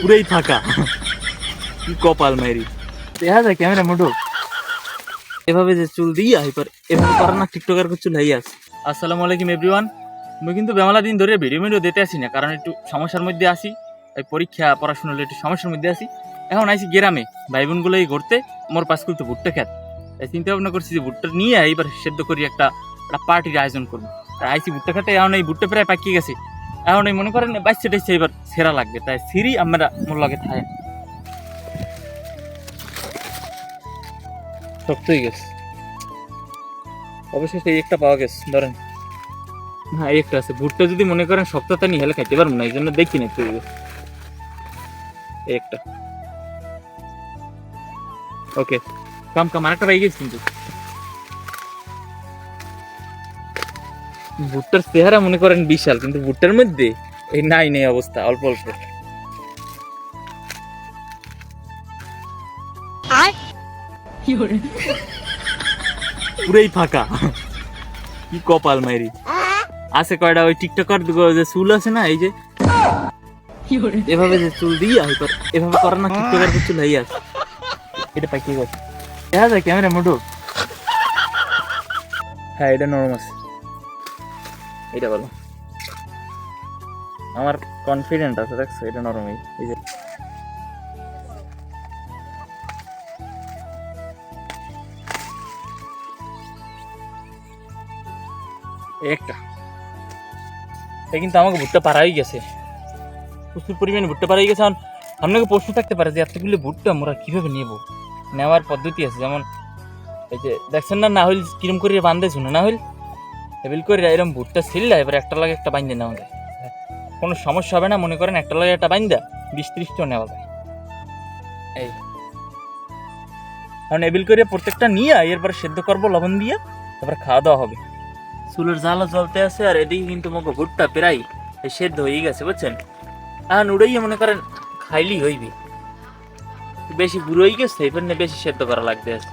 পুরাই ফাঁকা কি কপাল মেরি দেখা যায় ক্যামেরা মোটো। এভাবে যে চুল দিয়ে হাইপার এভাবে না টিকটকার চুল হাই আছে। আসসালামু আলাইকুম এভরিওয়ান আমি কিন্তু বেমালা দিন ধরে ভিডিও ভিডিও দিতে আসি না কারণ একটু সমস্যার মধ্যে আসি। এই পরীক্ষা পড়াশোনা হলে একটু সমস্যার মধ্যে আসি। এখন আইসি গ্রামে ভাই বোনগুলোই ঘুরতে মোর পাস করতে ভুট্টা খেত। তাই চিন্তা ভাবনা করছি যে ভুট্টা নিয়ে এইবার সেদ্ধ করি একটা একটা পার্টির আয়োজন করব। তাই আইসি ভুট্টা খেতে এখন এই ভুট্টা প্রায় পাকিয়ে গেছে। এখন এই মনে করেন বাইশে টাইসে এবার সেরা লাগবে তাই সিরি আমরা মোর লগে থাকে শক্ত হয়ে গেছে অবশেষে এই একটা পাওয়া গেছে ধরেন। হ্যাঁ একটা আছে। ভুট্টা যদি মনে করেন শক্ততা নিয়ে হেলে খাইতে পারব না এই জন্য দেখি না একটু একটা। ওকে কাম কাম আরেকটা পাই গেছি কিন্তু। ভুট্টার চেহারা মনে করেন বিশাল কিন্তু ভুট্টার মধ্যে এই নাই নেই অবস্থা অল্প অল্প। পুরাই ফাঁকা। কি কপাল মাইরি। আছে কয়টা ওই টিকটকার যে চুল আছে না এই যে? এভাবে যে চুল দিয়ে এভাবে করে না টিকটকার চুল হাই আছে। এটা পাইকে গেছে। দেখা যায় ক্যামেরা মোটো হ্যাঁ এটা নরম আছে। এটা বলো আমার কনফিডেন্ট আছে, দেখছ, এটা নরমই এই যে। একটা। এটা কিন্তু আমাকে ভুট্টা পাড়াই গেছে। প্রচুর পরিমাণে ভুট্টা পাড়াই গেছে আপনাকে প্রশ্ন থাকতে পারে যে এতগুলো ভুট্টা আমরা কীভাবে নেব? নেওয়ার পদ্ধতি আছে, যেমন এই যে, দেখছেন না না হইল কিরম করে বান্ধে শুনে না হইল এবিল করে এরকম ভুট্টা ছিললে এবার একটা লাগে একটা বাইন্দে নেওয়া যায়। কোনো সমস্যা হবে না মনে করেন একটা লাগে একটা বাইন্দা বিশ ত্রিশটাও নেওয়া যায়। এই। কারণ এবিল করে প্রত্যেকটা নিয়ে এরপর সেদ্ধ করব লবণ দিয়ে তারপর খাওয়া দাওয়া হবে। চুলের জ্বালা জ্বলতে আছে আর এদিকে কিন্তু মগে ভুট্টা প্রায় এই সেদ্ধ হয়ে গেছে বুঝছেন? এখন উড়াই মনে করেন খাইলি হইবে। বেশি বুড়ো হয়ে গেছে এবার না বেশি সেদ্ধ করা লাগতে আছে।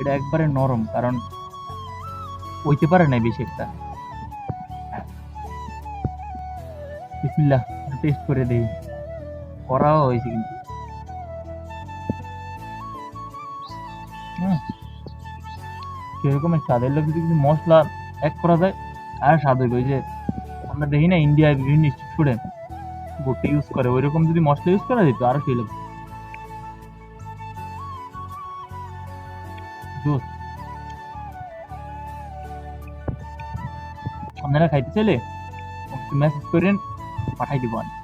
এটা একবারে নরম, কারণ হইতে পারে না বেশি একটা। বিসমিল্লাহ টেস্ট করে দেই। করাও হয়েছে কিন্তু। হুম। সেরকম স্বাদের লোক যদি কিছু মশলা এক করা যায়, আর স্বাদ হইবে। ওই যে আমরা দেখি না ইন্ডিয়ায় বিভিন্ন স্ট্রিট ফুডে ইউজ করে ওই রকম যদি মশলা ইউজ করা যেত, আরও সেই লাগবে আপনারা খাইতে চাইলে মেসেজ করেন পাঠাই দিব আমি।